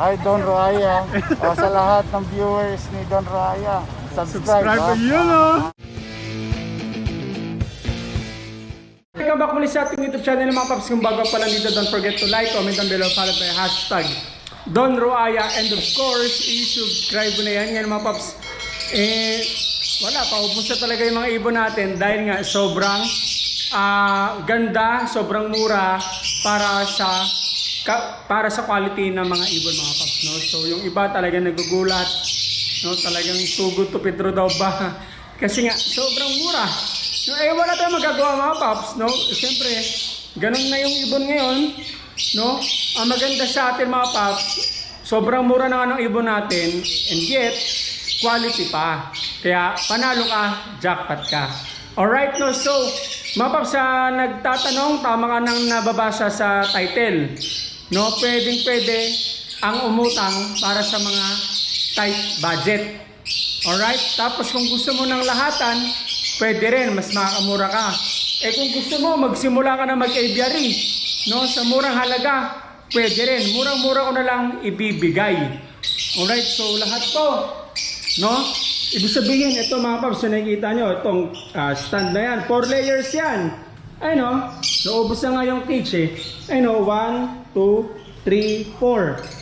Hi Don Raya. o, sa lahat ng viewers ni Don Raya, subscribe. Subscribe ha? yun oh. Welcome back muli sa ating YouTube channel mga paps. Kung bago pa lang dito, don't forget to like, comment down below, follow by hashtag Don Roaya. And of course, i-subscribe mo na yan. Yan mga paps. Eh, wala, paubos na talaga yung mga ibon natin dahil nga sobrang ah, ganda, sobrang mura para sa ka- para sa quality ng mga ibon mga paps. No? So yung iba talaga nagugulat. No, talagang tugod to Pedro daw ba? Kasi nga, sobrang mura. No, eh, wala tayong magagawa mga paps, no? Siyempre, ganun na yung ibon ngayon, no? Ang maganda sa atin mga paps, sobrang mura na nga ng ibon natin, and yet, quality pa. Kaya, panalo ka, jackpot ka. Alright, no? So, mga paps, sa nagtatanong, tama nga nang nababasa sa title, no? Pwedeng pwede ang umutang para sa mga tight budget. Alright? Tapos kung gusto mo ng lahatan, pwede rin, mas makakamura ka. Eh kung gusto mo, magsimula ka na mag-aviary, no? Sa murang halaga, pwede rin. Murang-mura ko na lang ibibigay. Alright? So lahat to, no? Ibig sabihin, ito mga paps, na nakikita nyo, itong ah, stand na yan, 4 layers yan. Ay no, naubos na nga yung cage eh. Ay no, 1, 2, 3, 4.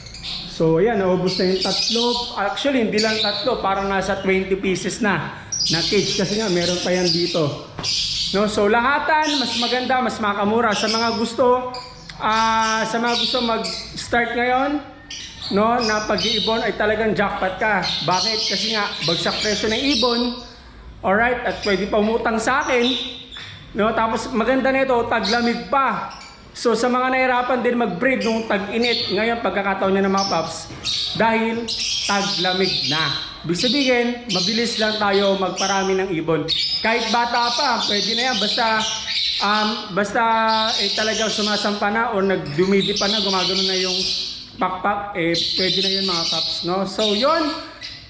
So ayan, naubos na yung tatlo. Actually, hindi lang tatlo, parang nasa 20 pieces na na cage kasi nga meron pa yan dito. No, so lahatan, mas maganda, mas makamura sa mga gusto ah sa mga gusto mag-start ngayon, no, na pag-iibon ay talagang jackpot ka. Bakit? Kasi nga bagsak presyo ng ibon. Alright, at pwede pa umutang sa akin. No, tapos maganda nito, taglamig pa. So sa mga nahirapan din mag-breed nung tag-init, ngayon pagkakataon niya ng mga paps, dahil taglamig na. Ibig sabihin, mabilis lang tayo magparami ng ibon. Kahit bata pa, pwede na yan. Basta, um, basta eh, talagang sumasampa na o nagdumidi pa na, gumagano na yung pakpak, eh, pwede na yun mga paps. No? So yun,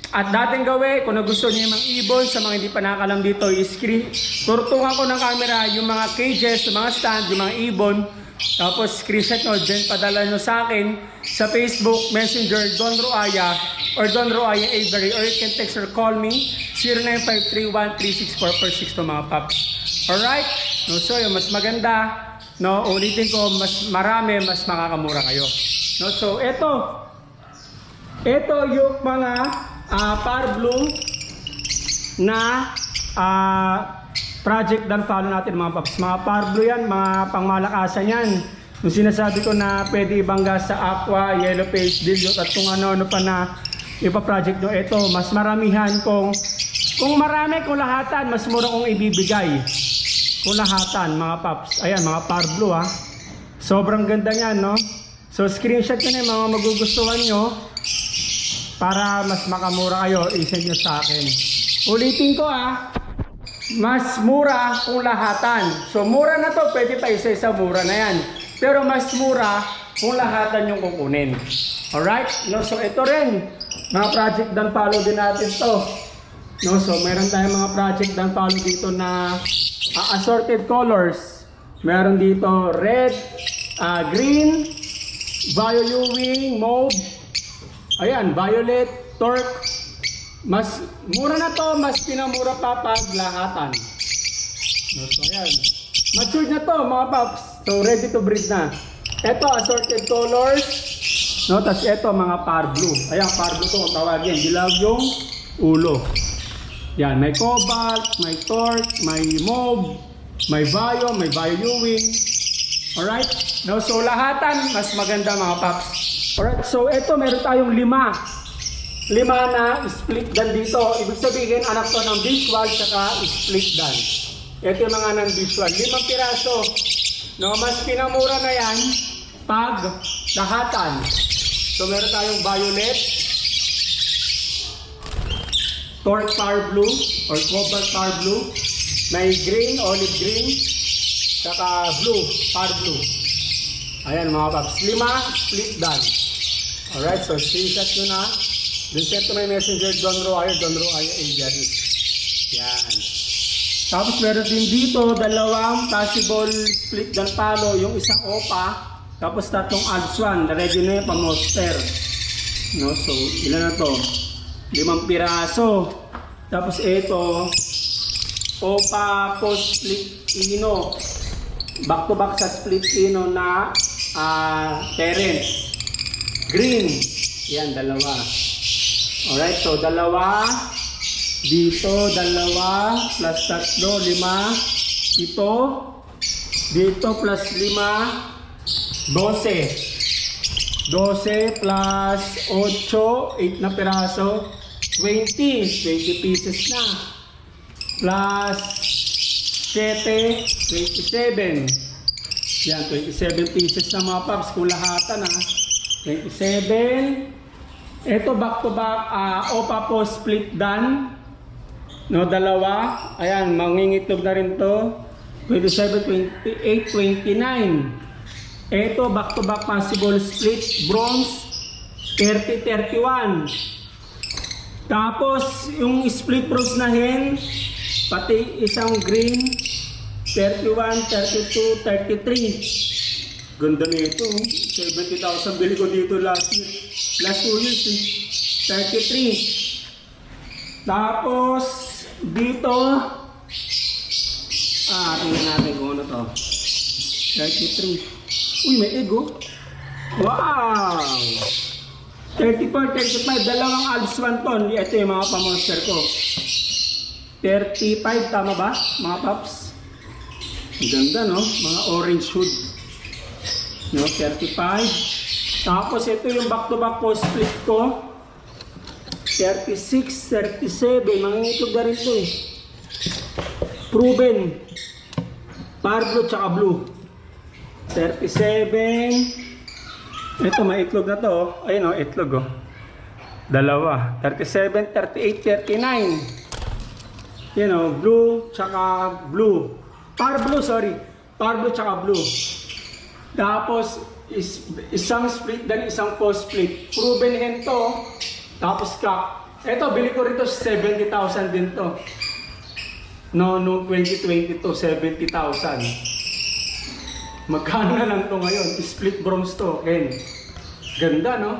at dating gawin, kung nagustuhan niyo mga ibon, sa mga hindi pa nakakalam dito, i-screen, turutungan ko ng camera yung mga cages, yung mga stand, yung mga ibon, tapos screenshot nyo, then padala nyo sa akin sa Facebook, Messenger, Don Roaya, or Don Roaya Avery, or you can text or call me, 0953136446 to mga paps. Alright? No, so yung mas maganda, no, ulitin ko, mas marami, mas makakamura kayo. No, so eto, ito yung mga ah, par blue na ah, project dan follow natin mga paps. Mga par blue yan, mga pangmalakasan yan. Yung sinasabi ko na pwede ibangga sa aqua, yellow face, dilute at kung ano-ano pa na ipa-project nyo. Ito, mas maramihan kung kung marami, kung lahatan, mas mura kong ibibigay. Kung lahatan, mga paps. Ayan, mga par blue ha. Sobrang ganda niyan, no? So, screenshot nyo na yung mga magugustuhan nyo para mas makamura kayo, isend nyo sa akin. Ulitin ko ah, mas mura kung lahatan. So mura na to, pwede pa isa-isa mura na yan. Pero mas mura kung lahatan yung kukunin. Alright? No, so ito rin, mga project dan follow din natin to. No, so meron tayong mga project dan follow dito na ah, assorted colors. Meron dito red, ah, green, Ewing, mauve, Ayan, violet, torque. Mas mura na to, mas pinamura pa pag lahatan. So ayan. Matured na to mga paps. So ready to breed na. Ito assorted colors. No, tas ito mga par blue. Ayan, par blue to tawagin. Dilaw yung ulo. Yan, may cobalt, may torque, may mauve, may bio, may bio Ewing. Alright? No, so lahatan, mas maganda mga paps. Alright, so ito meron tayong lima. Lima na split dan dito. Ibig sabihin, anak to ng visual saka split dan. Ito yung mga non-visual. Limang piraso. No, mas pinamura na yan pag lahatan. So meron tayong violet, torque power blue, or cobalt power blue, may green, olive green, saka blue, power blue. Ayan mga paps. Lima, split dan. Alright, so screenshot nyo na. Then send to my messenger, Don Roayo, Don Roayo Aviary. Yan. Tapos meron din dito, dalawang possible split dan palo, yung isang opa, tapos tatlong adswan, ready na yung pamoster. No, so, ilan na to? Limang piraso. Tapos ito, Opa Post Split Ino. Back to back sa split Ino na ah parents. Green. Yan, dalawa. Alright, so dalawa. Dito, dalawa. Plus tatlo, lima. Ito. Dito, plus lima. Dose. 12 plus 8, 8 na piraso. 20, 20 pieces na. Plus 7, 27. Yan, 27 pieces na mga paps. Kulahatan ha. 27. Ito back to back, ah, opa po split done. No, dalawa. Ayan, mangingitlog na rin to. 27, 28, 29. Ito, back to back possible split bronze 30, 31. Tapos, yung split bronze na hen, pati isang green 31, 32, 33. Ganda na ito. oh. 70,000 bili ko dito last year. Last two years eh. 33. Tapos, dito, ah, tingnan natin kung ano to. 33. Uy, may ego. Wow! 34, 35, dalawang 1 ton. Ito yung mga pamonster ko. 35, tama ba, mga paps? Ganda, no? Mga orange hood. No, 35. Tapos ito yung back-to-back post split ko. 36, 37. Mangingitog na rin ito eh. Proven. Parblo tsaka blue. 37. Ito, may itlog na to. oh. Ayun o, itlog oh. Dalawa. 37, 38, 39. Yan o, blue tsaka blue. Par blue, sorry. Par blue tsaka blue. Tapos, is, isang split dan isang post split. Proven hen to. Tapos ka. Ito, bili ko rito 70,000 din to. No, no 2022, 70,000. Magkano na lang to ngayon? Split bronze to, Ken. Ganda, no?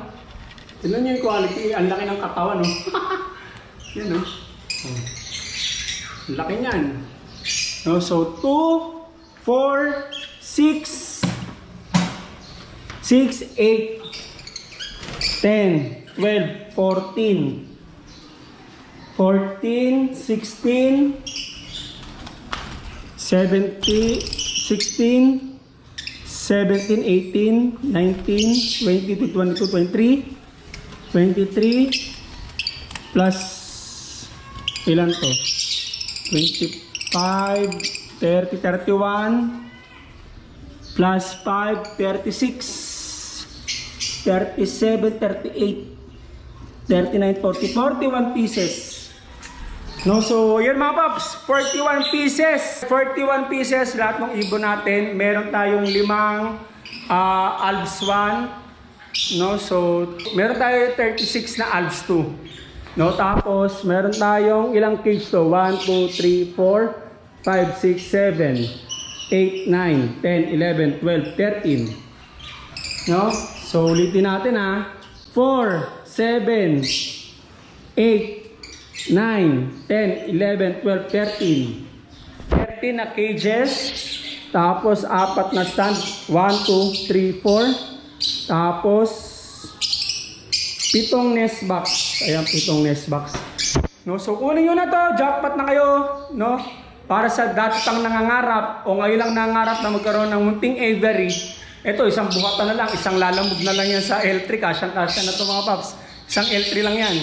Tignan niyo yung quality. Ang laki ng katawan, no? Yan, no? Oh. Ang laki niyan. No, so, 2, 4, 6, 6, 8, 10, 12, 14, 14, 16, 70, 16, 17, 18, 19, 20, 22, 23, 23, plus, ilan to? 25, 30, 31, plus 5, 36, 37, 38, 39, 40, 41 pieces. No, so yun mga paps, 41 pieces. 41 pieces lahat ng ibon natin. Meron tayong limang ah, Alps 1. No, so meron tayo 36 na Alps 2. No, tapos meron tayong ilang cage to? 1, 2, 3, 4, 5, 6, 7, 8, 9, 10, 11, 12, 13. No? So ulitin natin ha. 4, 7, 8, 9, 10, 11, 12, 13. 13 na cages. Tapos, apat na stand. 1, 2, 3, 4. Tapos, pitong nest box. Ayan, pitong nest box. No, so kunin nyo na to. Jackpot na kayo. No? Para sa dati pang nangangarap o ngayon lang nangangarap na magkaroon ng munting aviary. Ito, isang buhatan na lang. Isang lalamog na lang yan sa L3. Kasyang kasya na to mga paps. Isang L3 lang yan.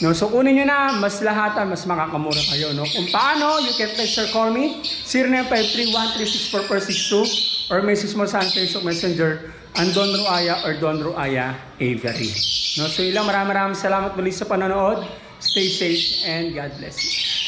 No, so kunin nyo na, mas lahatan, mas makakamura kayo. No? Kung paano, you can text or call me, 0953-1364462 or message mo sa Facebook Messenger, ang Don Ruaya or Don Ruaya Avery. No, so ilang maraming maraming salamat muli sa panonood. Stay safe and God bless you.